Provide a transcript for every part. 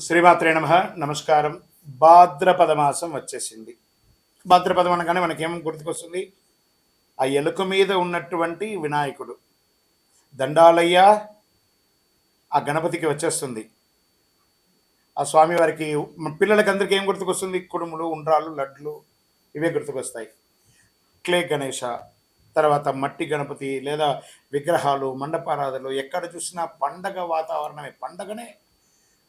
శ్రీమాత్రే నమ. నమస్కారం. భాద్రపద మాసం వచ్చేసింది. భాద్రపదం అనగానే మనకేం గుర్తుకొస్తుంది? ఆ ఎలుక మీద ఉన్నటువంటి వినాయకుడు. దండాలయ్య ఆ గణపతికి వచ్చేస్తుంది. ఆ స్వామివారికి పిల్లలకి అందరికీ ఏం గుర్తుకొస్తుంది? కుడుములు ఉండ్రాలు లడ్లు ఇవే గుర్తుకొస్తాయి. క్లే గణేష తర్వాత మట్టి గణపతి లేదా విగ్రహాలు మండపారాధలు ఎక్కడ చూసినా పండగ వాతావరణమే. పండగనే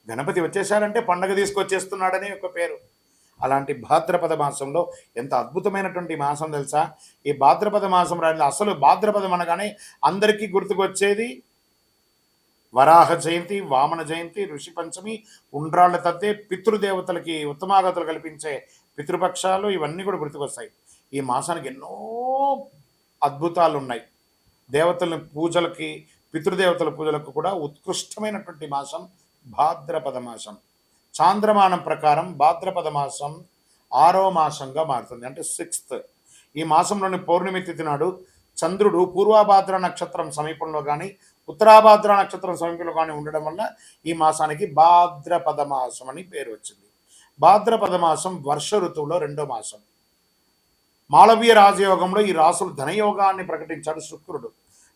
గణపతి వచ్చేసారంటే పండగ తీసుకొచ్చేస్తున్నాడని ఒక పేరు. అలాంటి భాద్రపద మాసంలో ఎంత అద్భుతమైనటువంటి మాసం తెలుసా? ఈ భాద్రపద మాసం రాని అసలు భాద్రపదం అనగానే అందరికీ గుర్తుకొచ్చేది వరాహ జయంతి వామన జయంతి ఋషి పంచమి ఉండ్రాళ్ళ తద్దే పితృదేవతలకి ఉత్తమాగతలు కల్పించే పితృపక్షాలు ఇవన్నీ కూడా గుర్తుకొస్తాయి. ఈ మాసానికి ఎన్నో అద్భుతాలు ఉన్నాయి దేవతల పూజలకి పితృదేవతల పూజలకు కూడా ఉత్కృష్టమైనటువంటి మాసం భాద్రపద మాసం చాంద్రమానం ప్రకారం భాద్రపద మాసం ఆరో మాసంగా మారుతుంది. అంటే సిక్స్త్. ఈ మాసంలోని పౌర్ణమి తిథి నాడు చంద్రుడు పూర్వాభాద్ర నక్షత్రం సమీపంలో కానీ ఉత్తరాభాద్ర నక్షత్రం సమీపంలో కానీ ఉండడం వల్ల ఈ మాసానికి భాద్రపద మాసం అని పేరు వచ్చింది. భాద్రపద మాసం వర్ష ఋతువులో రెండో మాసం. మాళవీయ రాజయోగంలో ఈ రాసులు ధనయోగాన్ని ప్రకటించాడు శుక్రుడు.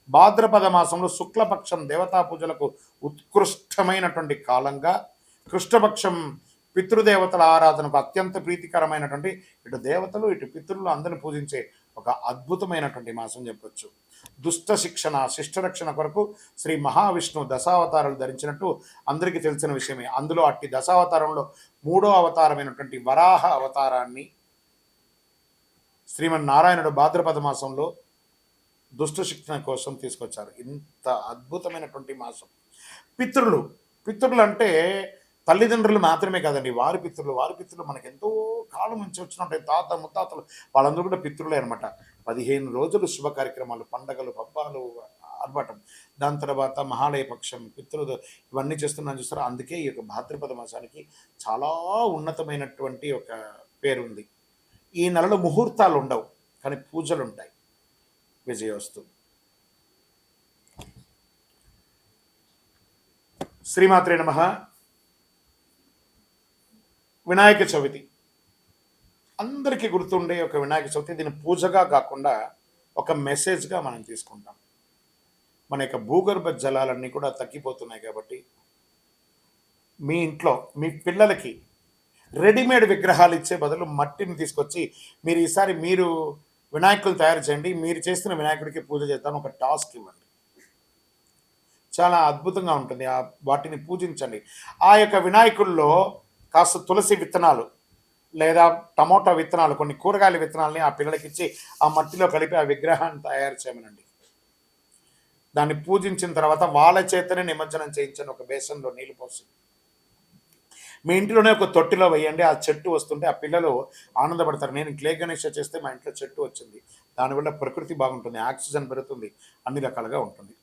భాద్రపద మాసంలో శుక్లపక్షం దేవతా పూజలకు ఉత్కృష్టమైనటువంటి కాలంగా కృష్ణపక్షం పితృదేవతల ఆరాధనకు అత్యంత ప్రీతికరమైనటువంటి ఇటు దేవతలు ఇటు పితృలు అందరిని పూజించే ఒక అద్భుతమైనటువంటి మాసం చెప్పొచ్చు. దుష్ట శిక్షణ శిష్టరక్షణ కొరకు శ్రీ మహావిష్ణువు దశావతారాలు ధరించినట్టు అందరికీ తెలిసిన విషయమే. అందులో అట్టి దశావతారంలో మూడో అవతారమైనటువంటి వరాహ అవతారాన్ని శ్రీమన్నారాయణుడు భాద్రపద మాసంలో దుష్ట శిక్షణ కోసం తీసుకొచ్చారు. ఇంత అద్భుతమైనటువంటి మాసం. పితృలు పితృలు అంటే తల్లిదండ్రులు మాత్రమే కాదండి వారి పితృలు. వారి పితృలు మనకు ఎంతో కాలం నుంచి వచ్చినట్టు. తాత ముత్తాతలు వాళ్ళందరూ కూడా పితృలే అనమాట పదిహేను రోజులు శుభ కార్యక్రమాలు పండగలు పబ్బాలు ఆర్భాటం. దాని తర్వాత మహాలయ పక్షం పితృలు ఇవన్నీ చేస్తున్నాను చూస్తారా? అందుకే ఈ యొక్క భాద్రపద మాసానికి చాలా ఉన్నతమైనటువంటి ఒక పేరుంది. ఈ నెలలో ముహూర్తాలు ఉండవు కానీ పూజలు ఉంటాయి విజయోస్తు శ్రీమాత్రే నమ. వినాయక చవితి. అందరికీ గుర్తుండే ఒక వినాయక చవితి. దీన్ని పూజగా కాకుండా ఒక మెసేజ్గా మనం తీసుకుంటాం. మన యొక్క భూగర్భ జలాలన్నీ కూడా తగ్గిపోతున్నాయి కాబట్టి మీ ఇంట్లో మీ పిల్లలకి రెడీమేడ్ విగ్రహాలు ఇచ్చే బదులు మట్టిని తీసుకొచ్చి మీరు ఈసారి మీరు వినాయకులు తయారు చేయండి మీరు చేస్తున్న వినాయకుడికి పూజ చేద్దాం ఒక టాస్క్ ఇవ్వండి. చాలా అద్భుతంగా ఉంటుంది ఆ వాటిని పూజించండి. ఆ యొక్క వినాయకుల్లో కాస్త తులసి విత్తనాలు లేదా టమోటా విత్తనాలు కొన్ని కూరగాయల విత్తనాలని ఆ పిల్లలకి ఇచ్చి ఆ మట్టిలో కలిపి ఆ విగ్రహాన్ని తయారు చేయమనండి. దాన్ని పూజించిన తర్వాత వాళ్ళ చేతనే నిమజ్జనం చేయించండి ఒక బేసన్లో నీళ్ళు పోసి. మీ ఇంట్లోనే ఒక తొట్టిలో వేయండి ఆ చెట్టు వస్తుంటే ఆ పిల్లలు ఆనందపడతారు. నేను క్లే గణేష చేస్తే మా ఇంట్లో చెట్టు వచ్చింది. దానివల్ల ప్రకృతి బాగుంటుంది ఆక్సిజన్ పెరుగుతుంది అన్ని రకాలుగా ఉంటుంది.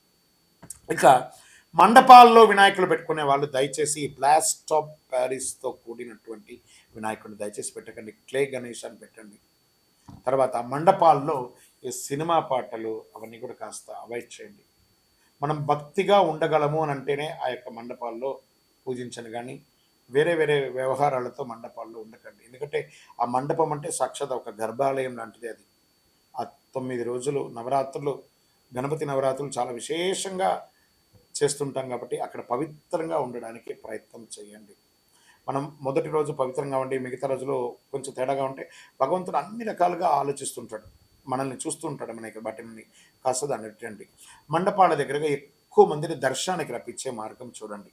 ఇక మండపాల్లో వినాయకులు పెట్టుకునే వాళ్ళు దయచేసి ప్లాస్ట్ ఆఫ్ ప్యారిస్తో కూడినటువంటి వినాయకుడిని దయచేసి పెట్టకండి క్లే గణేష్ అని పెట్టండి. తర్వాత మండపాల్లో ఈ సినిమా పాటలు అవన్నీ కూడా కాస్త అవాయిడ్ చేయండి. మనం భక్తిగా ఉండగలము అని అంటేనే ఆ యొక్క మండపాల్లో పూజించను కానీ వేరే వేరే వ్యవహారాలతో మండపాల్లో ఉండకండి. ఎందుకంటే ఆ మండపం అంటే సాక్షాత్ ఒక గర్భాలయం లాంటిది అది. ఆ తొమ్మిది రోజులు నవరాత్రులు గణపతి నవరాత్రులు చాలా విశేషంగా చేస్తుంటాం కాబట్టి అక్కడ పవిత్రంగా ఉండడానికి ప్రయత్నం చేయండి. మనం మొదటి రోజు పవిత్రంగా ఉండి మిగతా రోజులు కొంచెం తేడాగా ఉంటే భగవంతుడు అన్ని రకాలుగా ఆలోచిస్తుంటాడు. మనల్ని చూస్తుంటాడు మన యొక్క బట్టిని కాస్త దాన్ని పెట్టండి మండపాల దగ్గరగా ఎక్కువ మందిని దర్శనానికి రప్పించే మార్గం చూడండి.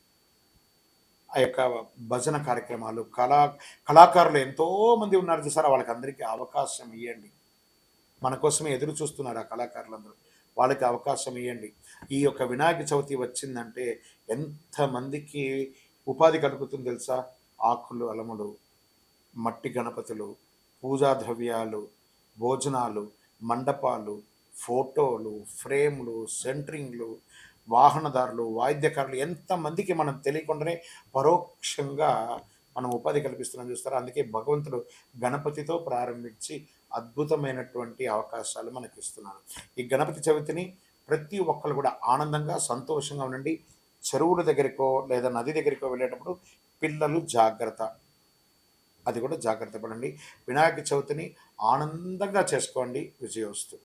ఆ యొక్క భజన కార్యక్రమాలు కళా కళాకారులు ఎంతోమంది ఉన్నారు చూసారా? వాళ్ళకి అందరికీ అవకాశం ఇవ్వండి మన కోసమే ఎదురు చూస్తున్నారు ఆ కళాకారులందరూ. వాళ్ళకి అవకాశం ఇవ్వండి ఈ యొక్క వినాయక చవితి వచ్చిందంటే ఎంతమందికి ఉపాధి కలుగుతుంది తెలుసా? ఆకులు అలములు మట్టి గణపతులు పూజా ద్రవ్యాలు భోజనాలు మండపాలు ఫోటోలు ఫ్రేమ్లు సెంటరింగ్లు వాహనదారులు వాయిద్యకారులు ఎంతమందికి మనం తెలియకుండానే పరోక్షంగా మనం ఉపాధి కల్పిస్తున్నాం చూస్తారా? అందుకే భగవంతుడు గణపతితో ప్రారంభించి అద్భుతమైనటువంటి అవకాశాలు మనకి ఇస్తున్నారు ఈ గణపతి చవితిని ప్రతి ఒక్కరు కూడా ఆనందంగా సంతోషంగా ఉండండి. చెరువుల దగ్గరికో లేదా నది దగ్గరికో వెళ్ళేటప్పుడు పిల్లలు జాగ్రత్త. అది కూడా జాగ్రత్త పడండి. వినాయక చవితిని ఆనందంగా చేసుకోండి. విజయోస్తు.